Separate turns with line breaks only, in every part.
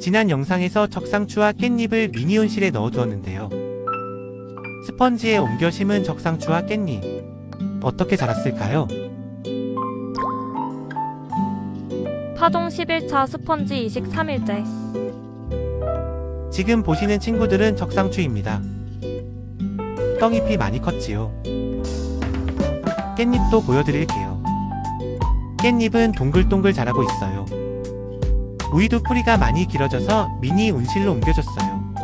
지난 영상에서 적상추와 깻잎을 미니온실에 넣어두었는데요. 스펀지에 옮겨 심은 적상추와 깻잎. 어떻게 자랐을까요?
파종 11차 스펀지 이식 3일째.
지금 보시는 친구들은 적상추입니다. 떡잎이 많이 컸지요. 깻잎도 보여드릴게요. 깻잎은 동글동글 자라고 있어요. 우이도 뿌리가 많이 길어져서 미니 온실로 옮겨졌어요.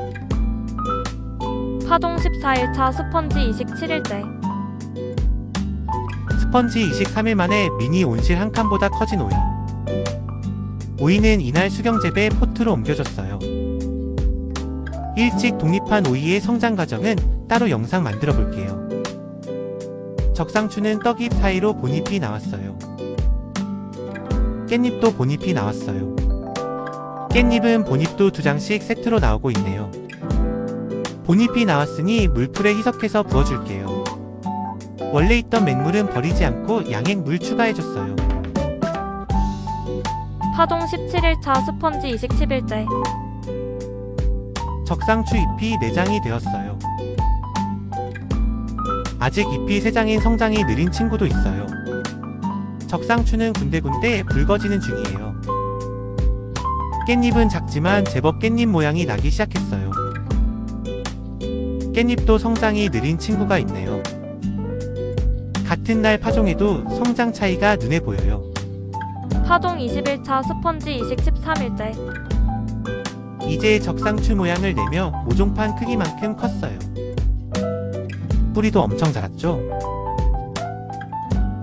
파종 14일차 스펀지 이식 7일째.
스펀지 이식 3일 만에 미니 온실 한 칸보다 커진 오이. 오이는 이날 수경재배 포트로 옮겨졌어요. 일찍 독립한 오이의 성장 과정은 따로 영상 만들어 볼게요. 적상추는 떡잎 사이로 본잎이 나왔어요. 깻잎도 본잎이 나왔어요. 깻잎은 본잎도 두 장씩 세트로 나오고 있네요. 본잎이 나왔으니 물풀에 희석해서 부어줄게요. 원래 있던 맹물은 버리지 않고 양액 물 추가해줬어요.
파종 17일차 스펀지 이식 10일째.
적상추 잎이 4장이 되었어요. 아직 잎이 3장인 성장이 느린 친구도 있어요. 적상추는 군데군데 붉어지는 중이에요. 깻잎은 작지만 제법 깻잎 모양이 나기 시작했어요. 깻잎도 성장이 느린 친구가 있네요. 같은 날 파종해도 성장 차이가 눈에 보여요.
파종 21차 스펀지 이식 13일째.
이제 적상추 모양을 내며 모종판 크기만큼 컸어요. 뿌리도 엄청 자랐죠?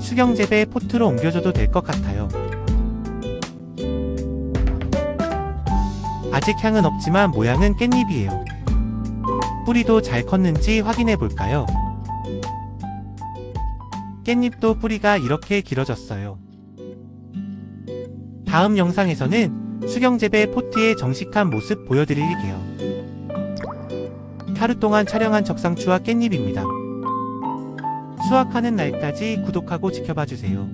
수경재배 포트로 옮겨줘도 될 것 같아요. 아직 향은 없지만 모양은 깻잎이에요. 뿌리도 잘 컸는지 확인해 볼까요? 깻잎도 뿌리가 이렇게 길어졌어요. 다음 영상에서는 수경재배 포트의 정식한 모습 보여드릴게요. 하루 동안 촬영한 적상추와 깻잎입니다. 수확하는 날까지 구독하고 지켜봐 주세요.